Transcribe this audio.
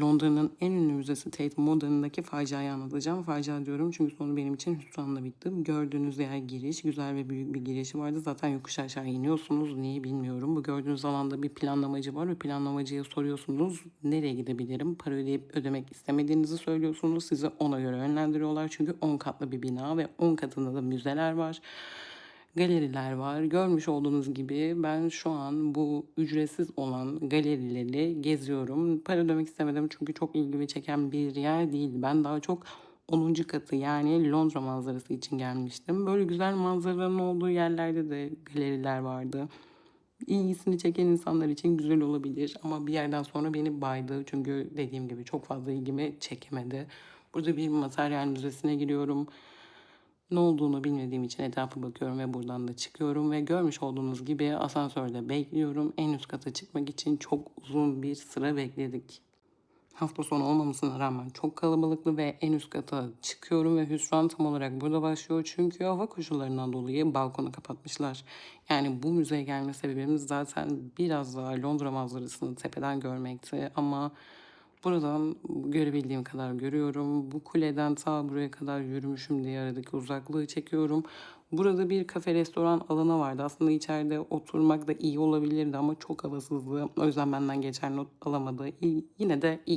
Londra'nın en ünlü müzesi Tate Modern'daki faciayı anlatacağım. Facia diyorum çünkü sonu benim için hüsranla bitti. Gördüğünüz yer giriş. Güzel ve büyük bir girişi vardı. Zaten yokuş aşağı iniyorsunuz. Niye bilmiyorum. Bu gördüğünüz alanda bir planlamacı var ve planlamacıya soruyorsunuz. Nereye gidebilirim? Para ödeyip ödemek istemediğinizi söylüyorsunuz. Sizi ona göre yönlendiriyorlar. Çünkü 10 katlı bir bina ve 10 katında da müzeler var galeriler var. Görmüş olduğunuz gibi ben şu an bu ücretsiz olan galerileri geziyorum. Para ödemek istemedim çünkü çok ilgimi çeken bir yer değil. Ben daha çok 10. katı yani Londra manzarası için gelmiştim. Böyle güzel manzaraların olduğu yerlerde de galeriler vardı. İlgisini çeken insanlar için güzel olabilir ama bir yerden sonra beni baydı. Çünkü dediğim gibi çok fazla ilgimi çekemedi. Burada bir materyal müzesine giriyorum. Ne olduğunu bilmediğim için etrafa bakıyorum ve buradan da çıkıyorum ve görmüş olduğunuz gibi asansörde bekliyorum. En üst kata çıkmak için çok uzun bir sıra bekledik. Hafta sonu olmamasına rağmen çok kalabalıklı ve en üst kata çıkıyorum ve hüsran tam olarak burada başlıyor. Çünkü hava koşullarından dolayı balkonu kapatmışlar. Yani bu müzeye gelme sebebimiz zaten biraz daha Londra manzarasını tepeden görmekti ama Buradan görebildiğim kadar görüyorum. Bu kuleden ta buraya kadar yürümüşüm diye aradaki uzaklığı çekiyorum. Burada bir kafe restoran alanı vardı. Aslında içeride oturmak da iyi olabilirdi ama çok havasızdı. O yüzden benden geçer not alamadı. Yine de iyi.